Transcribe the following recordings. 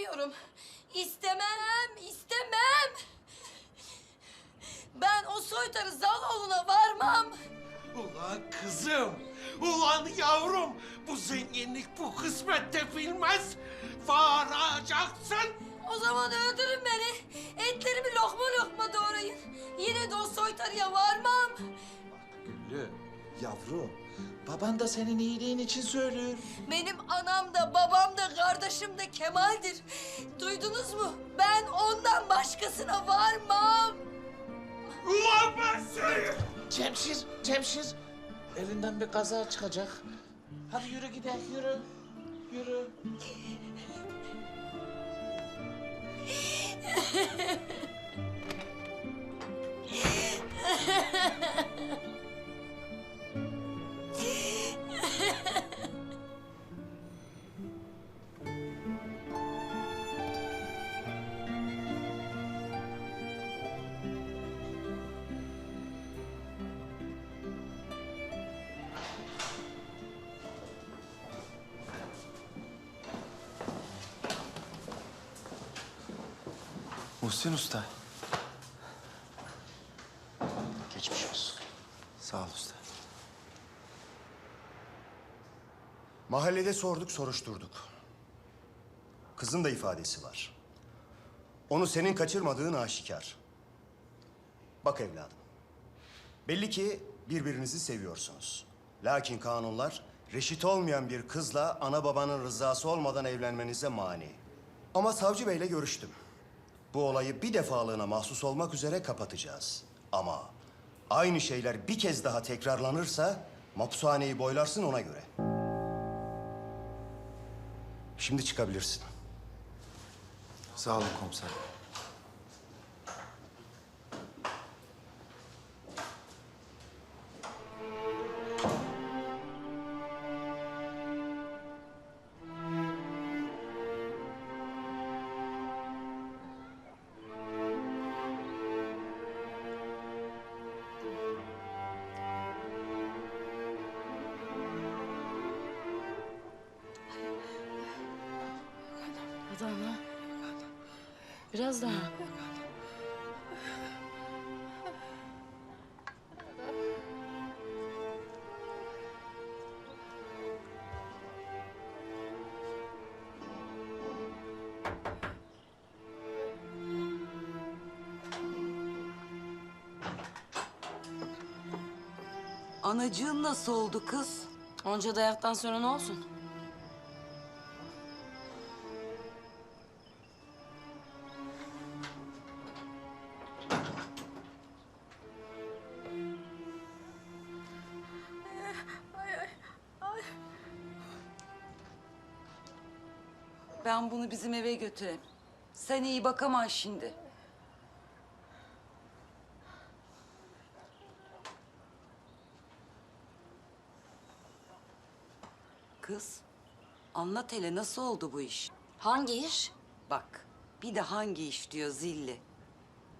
İstemiyorum. İstemem, istemem. Ben o soytarı Zaloğlu'na varmam. Ulan kızım, ulan yavrum, bu zenginlik bu kısmette bilmez. Varacaksın. O zaman öldürün beni. Etlerimi lokma lokma doğrayın. Yine de o soytarıya varmam. Güllü, yavrum, baban da senin iyiliğin için söylüyor. Benim anam da babam da kardeşim de Kemal'dir. Duydunuz mu? Ben ondan başkasına varmam. Ulan ben seni... Cemşir, Cemşir. Elinden bir kaza çıkacak. Hadi yürü gidelim, yürü. Yürü. Muhsin Usta. Geçmiş olsun. Sağ ol usta. Mahallede sorduk, soruşturduk. Kızın da ifadesi var. Onu senin kaçırmadığın aşikar. Bak evladım. Belli ki birbirinizi seviyorsunuz. Lakin kanunlar reşit olmayan bir kızla ana babanın rızası olmadan evlenmenize mani. Ama savcı beyle görüştüm. Bu olayı bir defalığına mahsus olmak üzere kapatacağız. Ama aynı şeyler bir kez daha tekrarlanırsa mapushaneyi boylarsın ona göre. Şimdi çıkabilirsin. Sağ olun komiserim. Adana. Biraz daha. Anacığın nasıl oldu kız? Onca dayaktan sonra ne olsun? Ben bunu bizim eve götüreyim. Sen iyi bakamam şimdi. Kız, anlat hele nasıl oldu bu iş? Hangi iş? Bak, bir de hangi iş diyor zilli.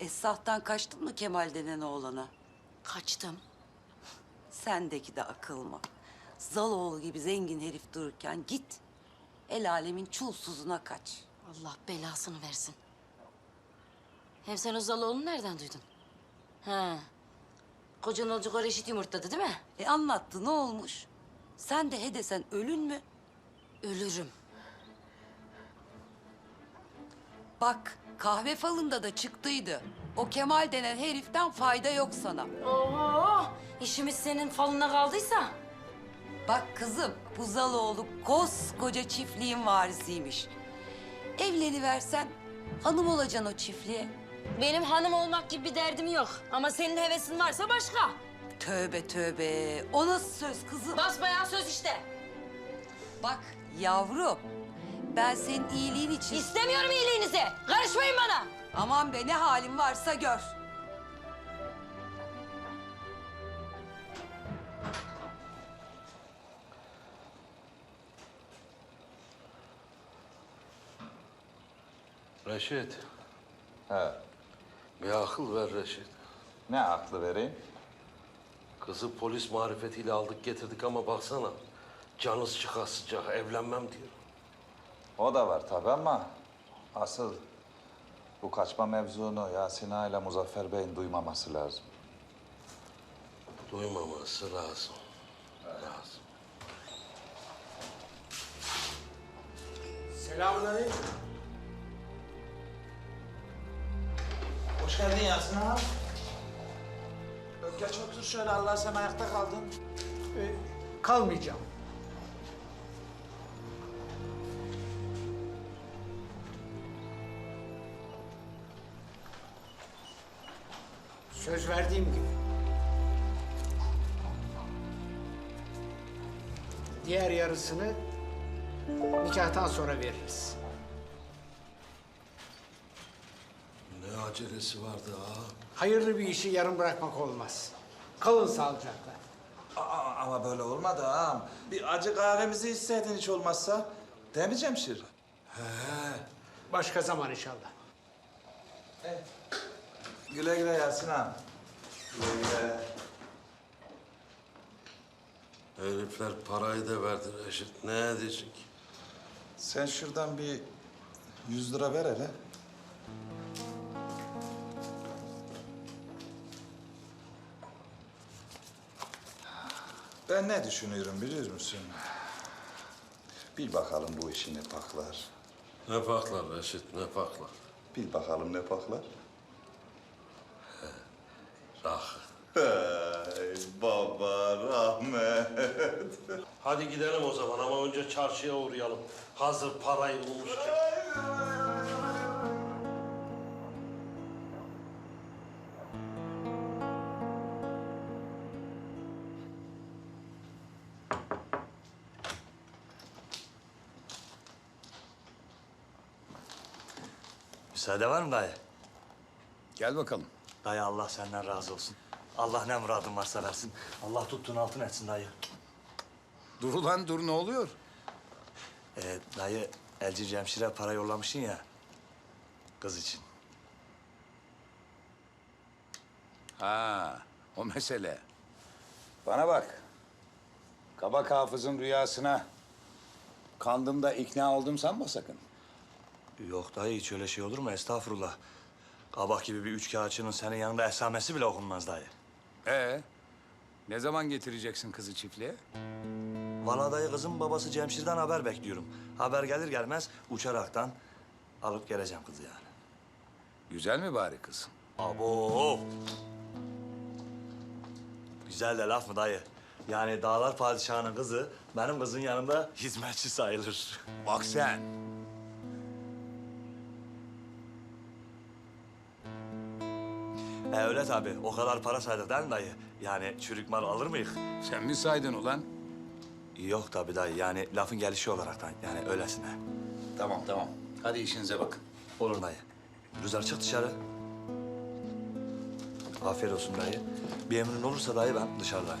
Esrahtan kaçtın mı Kemal denen oğlana? Kaçtım. Sendeki de akıl mı? Zaloğlu gibi zengin herif dururken git. El alemin çulsuzuna kaç. Allah belasını versin. Hem sen o Zaloğlu'nu nereden duydun? Ha. Kocan olacak o reşit yumurtladı değil mi? E anlattı ne olmuş? Sen de he desen ölün mü? Ölürüm. Bak kahve falında da çıktıydı. O Kemal denen heriften fayda yok sana. Oo, işimiz senin falına kaldıysa. Bak kızım bu Zaloğlu koskoca çiftliğin varisiymiş. Evleniversen hanım olacaksın o çiftliğe. Benim hanım olmak gibi bir derdim yok. Ama senin hevesin varsa başka. Tövbe tövbe. O nasıl söz kızım? Basbayağı söz işte. Bak yavrum ben senin iyiliğin için... İstemiyorum iyiliğinizi. Karışmayın bana. Aman be ne halin varsa gör. Reşit, He. bir akıl ver Reşit. Ne aklı vereyim? Kızı polis marifetiyle aldık getirdik ama baksana. Canı çıka sıcak evlenmem diyor. O da var tabii ama Asıl bu kaçma mevzunu Yasin ile Muzaffer Bey'in duymaması lazım. Duymaması lazım. Lazım. Selamünaleyküm. Hoş geldin Yasin abi. Geç otur şöyle Allah sen ayakta kaldın. Ee, kalmayacağım. Söz verdiğim gibi. Diğer yarısını nikahtan sonra veririz. Ne acelesi vardı ha? Hayırlı bir işi yarım bırakmak olmaz. Kalın sağlıcakla. Aa, ama böyle olmadı ağam. Bir acı kahvemizi içseydin hiç olmazsa. Değil mi Cemşir? Başka zaman inşallah. Güle güle Yasin ağam. Güle güle. Herifler parayı da verdi Reşit. Ne edecek? Sen şuradan bir yüz lira ver hele. Ben ne düşünüyorum biliyor musun? Bil bakalım bu işi ne paklar. Ne paklar Reşit, ne paklar? Bil bakalım ne paklar. Rakı. Hey baba rahmet. Hadi gidelim o zaman ama önce çarşıya uğrayalım. Hazır parayı bulmuşken. Müsaade var mı dayı? Gel bakalım. Dayı Allah senden razı olsun. Allah ne muradın varsa versin. Allah tuttuğun altın etsin dayı. Dur ulan dur ne oluyor? Ee, dayı Elci Cemşir'e para yollamışsın ya. Kız için. Ha o mesele. Bana bak. Kabak hafızın rüyasına kandım da ikna oldum sanma sakın. Yok dayı hiç öyle şey olur mu? Estağfurullah. Kabak gibi bir üç kağıtçının senin yanında esamesi bile okunmaz dayı. Ee, ne zaman getireceksin kızı çiftliğe? Vallahi dayı kızın babası Cemşir'den haber bekliyorum. Haber gelir gelmez uçaraktan alıp geleceğim kızı yani. Güzel mi bari kız? Abo! Güzel de laf mı dayı? Yani dağlar padişahının kızı benim kızın yanında hizmetçi sayılır. Bak sen. E öyle tabii. O kadar para saydık değil mi dayı? Yani çürük mal alır mıyız? Sen mi saydın ulan? Yok tabii dayı. Yani lafın gelişi olaraktan. Yani öylesine. Tamam tamam. Hadi işinize bakın. Olur dayı. Rüzgar çık dışarı. Afiyet olsun dayı. Bir emrin olursa dayı ben dışarıdayım.